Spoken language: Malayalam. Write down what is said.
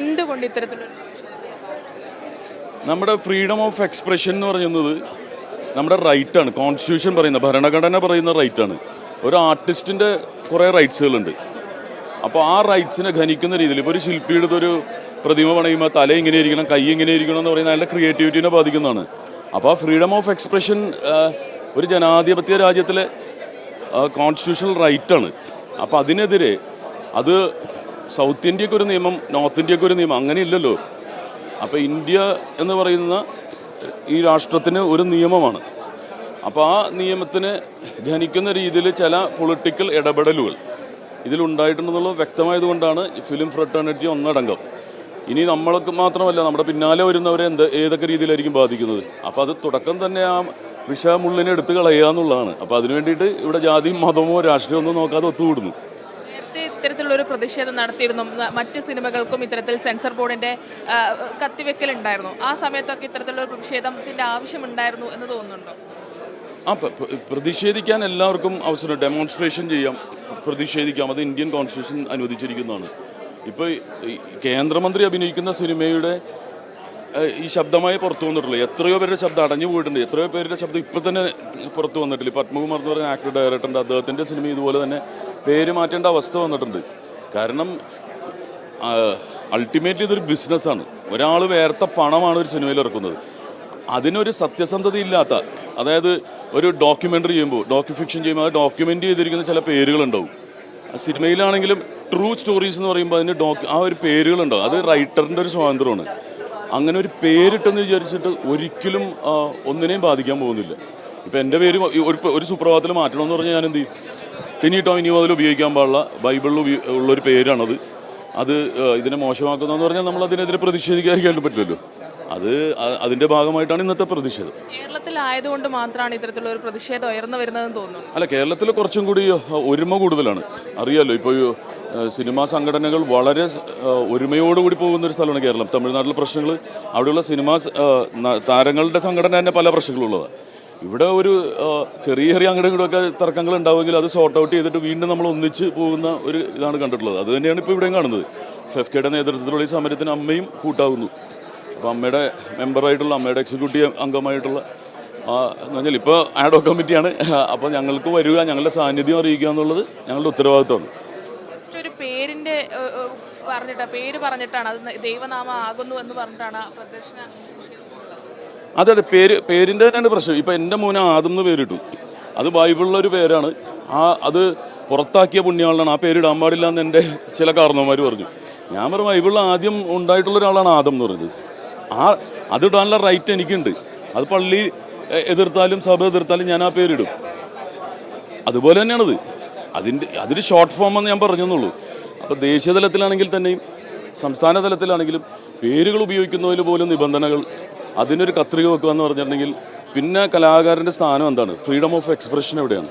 എന്തുകൊണ്ട് ഇത്തരത്തിലൊരു? നമ്മുടെ ഫ്രീഡം ഓഫ് എക്സ്പ്രഷൻ എന്ന് പറയുന്നത് നമ്മുടെ റൈറ്റാണ് കോൺസ്റ്റിറ്റ്യൂഷൻ പറയുന്ന ഭരണഘടന പറയുന്ന റൈറ്റാണ് ഒരു ആർട്ടിസ്റ്റിന്റെ കുറേ റൈറ്റ്സുകളുണ്ട് അപ്പോൾ ആ റൈറ്റ്സിനെ ഖനിക്കുന്ന രീതിയിൽ ഇപ്പോൾ ഒരു ശില്പിയുടെ ഒരു പ്രതിമ പണിയുമ്പോൾ തല ഇങ്ങനെ ഇരിക്കണം കൈ ഇങ്ങനെ ഇരിക്കണം എന്ന് പറയുന്നത് അയാളുടെ ക്രിയേറ്റിവിറ്റീനെ ബാധിക്കുന്നതാണ്. അപ്പോൾ ആ ഫ്രീഡം ഓഫ് എക്സ്പ്രഷൻ ഒരു ജനാധിപത്യ രാജ്യത്തിലെ കോൺസ്റ്റിറ്റ്യൂഷണൽ റൈറ്റാണ് അപ്പോൾ അതിനെതിരെ അത് സൗത്ത് ഇന്ത്യയ്ക്ക് ഒരു നിയമം നോർത്ത് ഇന്ത്യയ്ക്ക് ഒരു നിയമം അങ്ങനെ ഇല്ലല്ലോ. അപ്പോൾ ഇന്ത്യ എന്ന് പറയുന്ന ഈ രാഷ്ട്രത്തിന് ഒരു നിയമമാണ്. അപ്പോൾ ആ നിയമത്തിന് ധനിക്കുന്ന രീതിയിൽ ചില പൊളിറ്റിക്കൽ ഇടപെടലുകൾ ഇതിലുണ്ടായിട്ടുണ്ടെന്നുള്ളത് വ്യക്തമായതുകൊണ്ടാണ് ഫിലിം ഫ്രട്ടേണിറ്റി ഒന്നടങ്കം. ഇനി നമ്മൾക്ക് മാത്രമല്ല നമ്മുടെ പിന്നാലെ വരുന്നവരെ എന്ത് ഏതൊക്കെ രീതിയിലായിരിക്കും ബാധിക്കുന്നത്? അപ്പോൾ അത് തുടക്കം തന്നെ ആ വിഷമുള്ളിനെ എടുത്ത് കളയുക എന്നുള്ളതാണ്. അപ്പോൾ അതിനു വേണ്ടിയിട്ട് ഇവിടെ ജാതിയും മതമോ രാഷ്ട്രീയമോ ഒന്നും നോക്കാതെ ഒത്തുകൂടുന്നു. നേരത്തെ ഇത്തരത്തിലുള്ള ഒരു പ്രതിഷേധം നടത്തിയിരുന്നു. മറ്റ് സിനിമകൾക്കും ഇത്തരത്തിൽ സെൻസർ ബോർഡിന്റെ കത്തിവെക്കലുണ്ടായിരുന്നു. ആ സമയത്തൊക്കെ ഇത്തരത്തിലുള്ള പ്രതിഷേധത്തിന്റെ ആവശ്യമുണ്ടായിരുന്നു എന്ന് തോന്നുന്നുണ്ടോ? ആ പ്രതിഷേധിക്കാൻ എല്ലാവർക്കും അവസരം ഡെമോൺസ്ട്രേഷൻ ചെയ്യാം പ്രതിഷേധിക്കാം. അത് ഇന്ത്യൻ കോൺസ്റ്റിറ്റ്യൂഷൻ അനുവദിച്ചിരിക്കുന്നതാണ്. ഇപ്പോൾ കേന്ദ്രമന്ത്രി അഭിനയിക്കുന്ന സിനിമയുടെ ഈ ശബ്ദമായി പുറത്തു വന്നിട്ടുള്ളൂ എത്രയോ പേരുടെ ശബ്ദം അടഞ്ഞു പോയിട്ടുണ്ട്. എത്രയോ പേരുടെ ശബ്ദം ഇപ്പോൾ തന്നെ പുറത്തു വന്നിട്ടില്ല. പത്മകുമാർ എന്ന് പറയുന്ന ആക്ടർ ഡയറക്ടറിന്റെ അദ്ദേഹത്തിന്റെ സിനിമ ഇതുപോലെ തന്നെ പേര് മാറ്റേണ്ട അവസ്ഥ വന്നിട്ടുണ്ട്. കാരണം അൾട്ടിമേറ്റ്ലി ഇതൊരു ബിസിനസ്സാണ് ഒരാൾ വേർത്ത പണമാണ് ഒരു സിനിമയിൽ ഇറക്കുന്നത്. അതിനൊരു സത്യസന്ധത ഇല്ലാത്ത അതായത് ഒരു ഡോക്യുമെന്ററി ചെയ്യുമ്പോൾ ഡോക്യു ഫിക്ഷൻ ചെയ്യുമ്പോൾ അത് ഡോക്യുമെന്റ് ചെയ്തിരിക്കുന്ന ചില പേരുകളുണ്ടാവും. സിനിമയിലാണെങ്കിലും ട്രൂ സ്റ്റോറീസ് എന്ന് പറയുമ്പോൾ അതിന് ഡോ ആ ഒരു പേരുകളുണ്ടാവും. അത് റൈറ്ററിന്റെ ഒരു സ്വാതന്ത്ര്യമാണ്. അങ്ങനെ ഒരു പേരിട്ടെന്ന് വിചാരിച്ചിട്ട് ഒരിക്കലും ഒന്നിനെയും ബാധിക്കാൻ പോകുന്നില്ല. ഇപ്പം എന്റെ പേര് ഒരു ഒരു സുപ്രഭാതത്തിൽ മാറ്റണമെന്ന് പറഞ്ഞാൽ ഞാൻ എന്ത് ചെയ്യും? ടിനി ടോം ഇനി മുതൽ ഉപയോഗിക്കാൻ പാടില്ല. ബൈബിളിൽ ഉള്ളൊരു പേരാണത്. അത് ഇതിനെ മോശമാക്കുന്നതെന്ന് പറഞ്ഞാൽ നമ്മൾ അതിനെതിരെ പ്രതിഷേധിക്കാതിരിക്കാൻ പറ്റുമല്ലോ അത് അതിന്റെ അതിന്റെ ഭാഗമായിട്ടാണ് ഇന്നത്തെ പ്രതിഷേധം. കേരളത്തിലായതുകൊണ്ട് മാത്രമാണ് ഇത്തരത്തിലുള്ള ഒരു പ്രതിഷേധം ഉയർന്നു വരുന്നതെന്ന് തോന്നുന്നു. അല്ല കേരളത്തിൽ കുറച്ചും കൂടി ഒരുമ കൂടുതലാണ്. അറിയാലോ ഇപ്പോൾ സിനിമാ സംഘടനകൾ വളരെ ഒരുമയോടുകൂടി പോകുന്ന ഒരു സ്ഥലമാണ് കേരളം. തമിഴ്നാട്ടിലെ പ്രശ്നങ്ങൾ അവിടെയുള്ള സിനിമാ താരങ്ങളുടെ സംഘടന തന്നെ പല പ്രശ്നങ്ങളുള്ളതാണ് ഇവിടെ ഒരു ചെറിയ ചെറിയ അങ്ങോട്ടും ഇങ്ങോട്ടൊക്കെ തർക്കങ്ങൾ ഉണ്ടാവുമെങ്കിൽ അത് സോർട്ട് ഔട്ട് ചെയ്തിട്ട് വീണ്ടും നമ്മൾ ഒന്നിച്ച് പോകുന്ന ഒരു ഇതാണ് കണ്ടിട്ടുള്ളത്. അത് തന്നെയാണ് ഇപ്പോൾ ഇവിടെയും കാണുന്നത്. ഫെഫ്കയുടെ നേതൃത്വത്തിലുള്ള ഈ സമരത്തിന് അമ്മയും കൂട്ടാകുന്നു. അപ്പോൾ അമ്മയുടെ മെമ്പറായിട്ടുള്ള അമ്മയുടെ എക്സിക്യൂട്ടീവ് അംഗമായിട്ടുള്ള എന്ന് പറഞ്ഞാൽ ഇപ്പോൾ ആഡോ കമ്മിറ്റിയാണ് അപ്പോൾ ഞങ്ങൾക്ക് വരിക ഞങ്ങളുടെ സാന്നിധ്യം അറിയിക്കുക എന്നുള്ളത് ഞങ്ങളുടെ ഉത്തരവാദിത്തമാണ് ജസ്റ്റ് ഒരു ഏഹ്, പേര് പറഞ്ഞിട്ടാണ് അത് ദൈവനാമം ആകുന്നു എന്ന് പറഞ്ഞിട്ടാണ് പ്രദർശനം അതെ അതെ പേര് പേരിന്റെ തന്നെയാണ് പ്രശ്നം. ഇപ്പം എന്റെ മോനെ ആദം എന്ന് പേരിട്ടു. അത് ബൈബിളിലെ ഒരു പേരാണ്. ആ അത് പുറത്താക്കിയ പുണ്യാളാണ് ആ പേരിടാൻ പാടില്ല എന്ന് എന്റെ ചില കാരണവന്മാർ പറഞ്ഞു. ഞാൻ പറഞ്ഞു ബൈബിളിൽ ആദ്യം ഉണ്ടായിട്ടുള്ള ഒരാളാണ് ആദം എന്ന് പറഞ്ഞത്. ആ അതിടാനുള്ള റൈറ്റ് എനിക്കുണ്ട്. അത് പള്ളി എതിർത്താലും സഭ എതിർത്താലും ഞാൻ ആ പേരിടും. അതുപോലെ തന്നെയാണത്. അതിന്റെ അതൊരു ഷോർട്ട് ഫോം എന്ന് ഞാൻ പറഞ്ഞെന്നുള്ളൂ. അപ്പോൾ ദേശീയ തലത്തിലാണെങ്കിൽ തന്നെയും സംസ്ഥാന തലത്തിലാണെങ്കിലും പേരുകൾ ഉപയോഗിക്കുന്നതിൽ പോലും നിബന്ധനകൾ അതിനൊരു കത്രിക വെക്കുക എന്ന് പറഞ്ഞിട്ടുണ്ടെങ്കിൽ പിന്നെ കലാകാരന്റെ സ്ഥാനം എന്താണ്? ഫ്രീഡം ഓഫ് എക്സ്പ്രഷൻ എവിടെയാണ്?